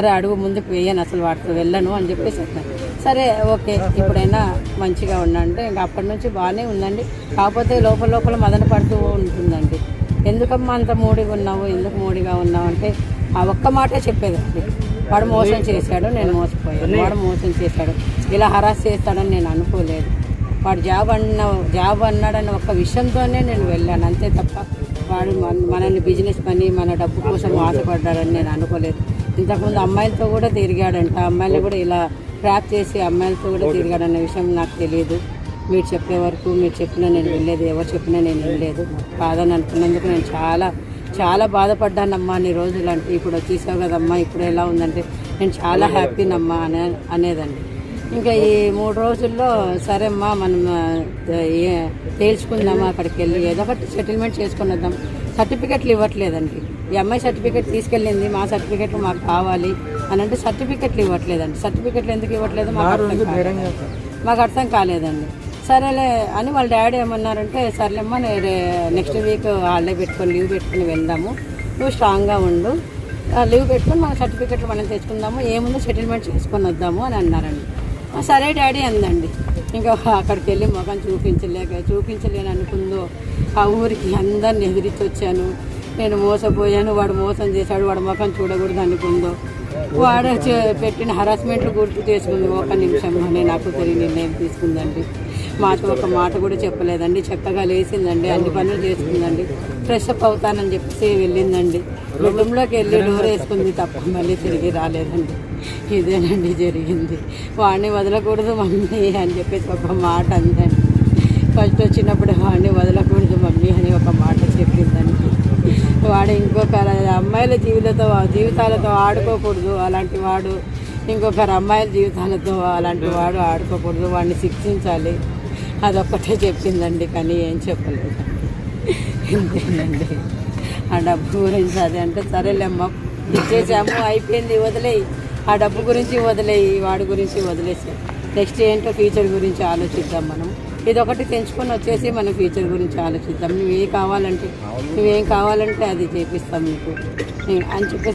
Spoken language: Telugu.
అరే అడుగు ముందుకు వేయను అసలు వాటితో వెళ్ళను అని చెప్పేసి అన్నాను సరే ఓకే ఇప్పుడైనా మంచిగా ఉండండి. ఇంకా అప్పటి నుంచి బాగానే ఉందండి. కాకపోతే లోపల లోపల మదన పడుతూ ఉంటుందండి. ఎందుకమ్మా అంత మూడిగా ఉన్నావు? ఎందుకు మూడిగా ఉన్నావు అంటే ఆ ఒక్క మాటే చెప్పేదండి. వాడు మోసం చేశాడు నేను మోసపోయాను. వాడు మోసం చేశాడు. ఇలా హరాస్ చేస్తాడని నేను అనుకోలేదు. వాడు జాబ్ అన్న జాబ్ అన్నాడన్న ఒక్క విషయంతోనే నేను వెళ్ళాను. అంతే తప్ప వాడు మన- మనల్ని బిజినెస్ పని మన డబ్బు కోసం ఆశపడ్డాడని నేను అనుకోలేదు. ఇంతకుముందు అమ్మాయిలతో కూడా తిరిగాడంట. అమ్మాయిలు కూడా ఇలా ట్రాప్ చేసి అమ్మాయిలతో కూడా తిరిగాడన్న విషయం నాకు తెలియదు మీరు చెప్పే వరకు మీరు చెప్పినా నేను వెళ్ళలేదు ఎవరు చెప్పినా నేను వెళ్ళలేదు కాదని అనుకున్నందుకు నేను చాలా చాలా బాధపడ్డానమ్మా అన్ని రోజులు అంటే. ఇప్పుడు వచ్చేసావు కదమ్మా ఇప్పుడు ఎలా ఉందంటే నేను చాలా హ్యాపీనమ్మా అనే అనేదండి ఇంకా ఈ మూడు రోజుల్లో సరే అమ్మా మనం తేల్చుకుందామా అక్కడికి వెళ్ళి? ఏదో ఒకటి సెటిల్మెంట్ చేసుకుని వద్దాం. సర్టిఫికెట్లు ఇవ్వట్లేదండి. ఈ అమ్మాయి సర్టిఫికెట్ తీసుకెళ్ళింది మా సర్టిఫికెట్లు మాకు కావాలి అని అంటే సర్టిఫికెట్లు ఇవ్వట్లేదండి. సర్టిఫికెట్లు ఎందుకు ఇవ్వట్లేదు మాకు అర్థం కాలేదు. మాకు అర్థం కాలేదండి. సరేలే అని వాళ్ళ డాడీ ఏమన్నారంటే సర్లేమ్మా నెక్స్ట్ వీక్ హాలిడే పెట్టుకొని లీవ్ పెట్టుకొని వెళ్దాము. నువ్వు స్ట్రాంగ్గా ఉండు. ఆ, లీవ్ పెట్టుకొని మన సర్టిఫికెట్లు మనం తెచ్చుకుందాము. ఏముందో సెటిల్మెంట్ చేసుకొని వద్దాము అని అన్నారండి. సరే డాడీ అందండి. ఇంకా అక్కడికి వెళ్ళి ముఖం చూపించలేక చూపించలేని అనుకుందో ఆ ఊరికి అందరిని ఎదిరించి వచ్చాను. నేను మోసపోయాను వాడు మోసం చేశాడు వాడు ముఖం చూడకూడదు అనుకుందో. వాడు చే- పెట్టిన హరాస్మెంట్లు గుర్తు చేసుకుంది. ఒక నిమిషంలోనే నాకు తెలియ నిర్ణయం తీసుకుందండి. మాతో ఒక మాట కూడా చెప్పలేదండి. చక్కగా లేచిందండి. అన్ని పనులు చేసుకుందండి. ఫ్రెష్ అప్ అవుతానని చెప్పేసి వెళ్ళిందండి. రూమ్లోకి వెళ్ళి డోర్ వేసుకుంది తప్ప మళ్ళీ తిరిగి రాలేదండి. ఇదేనండి జరిగింది. వాడిని వదలకూడదు మమ్మీ అని చెప్పేసి ఒక మాట అందండి. ఫస్ట్ వచ్చినప్పుడు వాడిని వదలకూడదు మమ్మీ అని ఒక మాట చెప్పిందండి వాడు ఇంకొక అమ్మాయిల జీవితంతో జీవితాలతో ఆడుకోకూడదు అలాంటి వాడు. ఇంకొకరు అమ్మాయిల జీవితాలతో అలాంటి వాడు ఆడుకోకూడదు. వాడిని శిక్షించాలి. అదొక్కటే చెప్పిందండి. కానీ ఏం చెప్పలేదు. ఇంతేనండి. ఆ డబ్బు గురించి అది అంటే సరేలేమ్మా ఇచ్చేసాము అయిపోయింది వదిలేయి. ఆ డబ్బు గురించి వదిలేయి వాడి గురించి వదిలేసి నెక్స్ట్ ఏంటో ఫ్యూచర్ గురించి ఆలోచిద్దాం మనం. ఇదొకటి తెంచుకొని వచ్చేసి మన ఫ్యూచర్ గురించి ఆలోచిద్దాం. నువ్వేం కావాలంటే నువ్వేం కావాలంటే అది చేపిస్తాం మీకు అని చెప్పేసి